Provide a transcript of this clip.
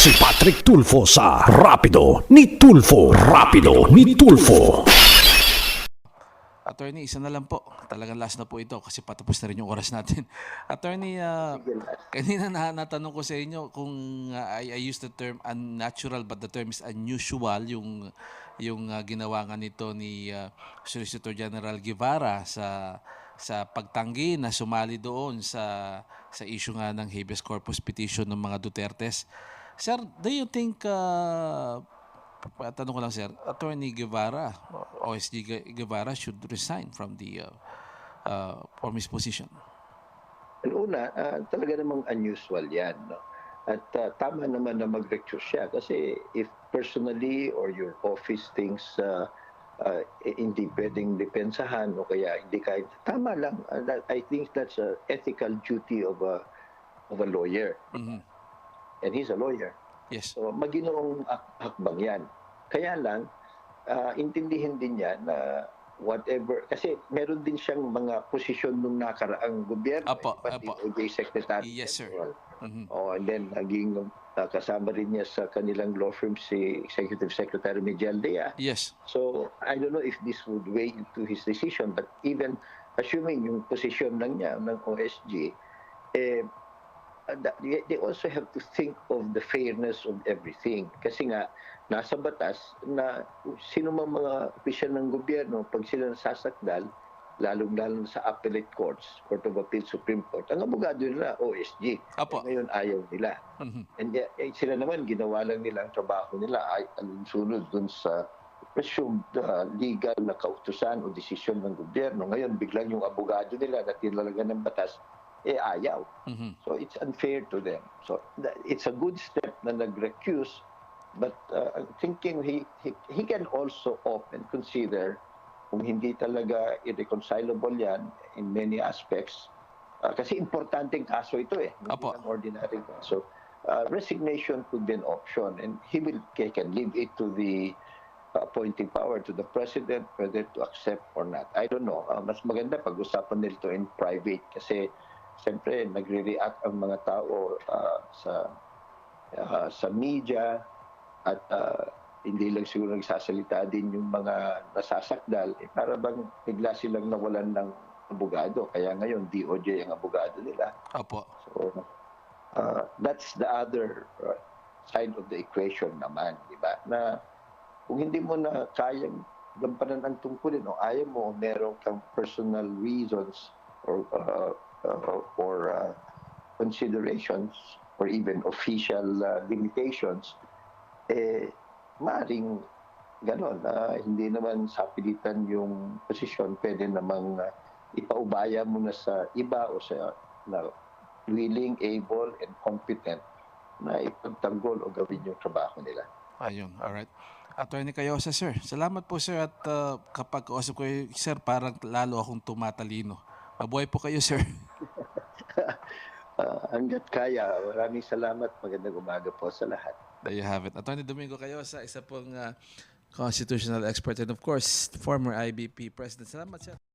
Si Patrick Tulfo sa Rapido ni Tulfo. Rapido ni Tulfo. Attorney, isa na lang po. Talagang last na po ito kasi patapos na rin yung oras natin. Attorney, ah, kanina na natanong ko sa inyo kung ah, I, I use the term unnatural but the term is unusual yung yung ah, ginawa nga nito ni ah, Solicitor General Guevara sa sa pagtanggi na sumali doon sa sa issue nga ng habeas corpus petition ng mga Dutertes. Sir, do you think uh, Tanong ko lang sir, Attorney Guevara, OSG Gu- Guevara should resign from the uh, uh, from his position. Ang una, ah, talaga namang unusual yan. No? At ah, tama naman na mag-recuse siya kasi if personally or your office thinks ah, eh, hindi pwedeng depensahan o kaya hindi kahit, tama lang. Ah, that- I think that's a ethical duty of a, of a lawyer. Mhm. And he's a lawyer. Yes. So, maginoong hak- hakbang yan. Kaya lang, ah, intindihin din niya na whatever, kasi meron din siyang mga posisyon nung nakaraang gobyerno. Apo, eh, pati apo. OJ Secretary. Yes, sir. General. Mhm. Oh, and then naging ah, kasama rin niya sa kanilang law firm si Executive Secretary Miguel Dea. Yes. So, I don't know if this would weigh into his decision, but even assuming yung position lang niya ng OSG, eh, uh, they they also have to think of the fairness of everything. Kasi nga, nasa batas na sino mang mga opisyal ng gobyerno, pag sila nasasakdal, lalong-lalo sa appellate courts, Court of Appeal, Supreme Court, ang abogado nila, OSG. Apo. Eh, ngayon, ayaw nila. Mhm. And eh, sila naman, ginawa lang nila ang trabaho nila ay sunod dun sa presumed uh, legal na kautusan o desisyon ng gobyerno. Ngayon, biglang yung abogado nila na tinalagan ng batas, eh ayaw. Mhm. So it's unfair to them. So it's a good step na nag-recuse, but uh, I'm thinking he, he, he can also opt and consider kung hindi talaga irreconcilable yan in many aspects. Uh, kasi importanteng kaso ito eh. Hindi Apo. lang ordinary kaso. Uh, resignation could be an option and he will he can leave it to the appointing power to the president whether to accept or not. I don't know. Uh, mas maganda pag-usapan nila ito in private kasi siyempre nagre-react ang mga tao uh, sa uh, sa media at uh, hindi lang siguro nagsasalita din yung mga nasasakdal eh, para bang bigla silang nawalan ng abogado kaya ngayon DOJ ang abogado nila Apo. So, uh, that's the other side of the equation naman, di ba? Na kung hindi mo na kayang gampanan ang tungkulin o ayaw mo, o meron kang personal reasons or uh, uh, or uh, considerations or even official uh, limitations, eh, maring ganon, na hindi naman sa pilitan yung posisyon, pwede namang uh, ipaubaya mo na sa iba o sa na willing, able, and competent na ipagtanggol o gawin yung trabaho nila. Ayun. All right. Attorney Cayosa, sir. Salamat po, sir. At uh, kapag kausap ko, kayo, sir, parang lalo akong tumatalino. Mabuhay po kayo, sir. Uh, hanggat kaya, maraming salamat. Magandang umaga po sa lahat. There you have it. Attorney Domingo Cayosa, isa pong uh, constitutional expert and of course, former IBP president. Salamat, sir.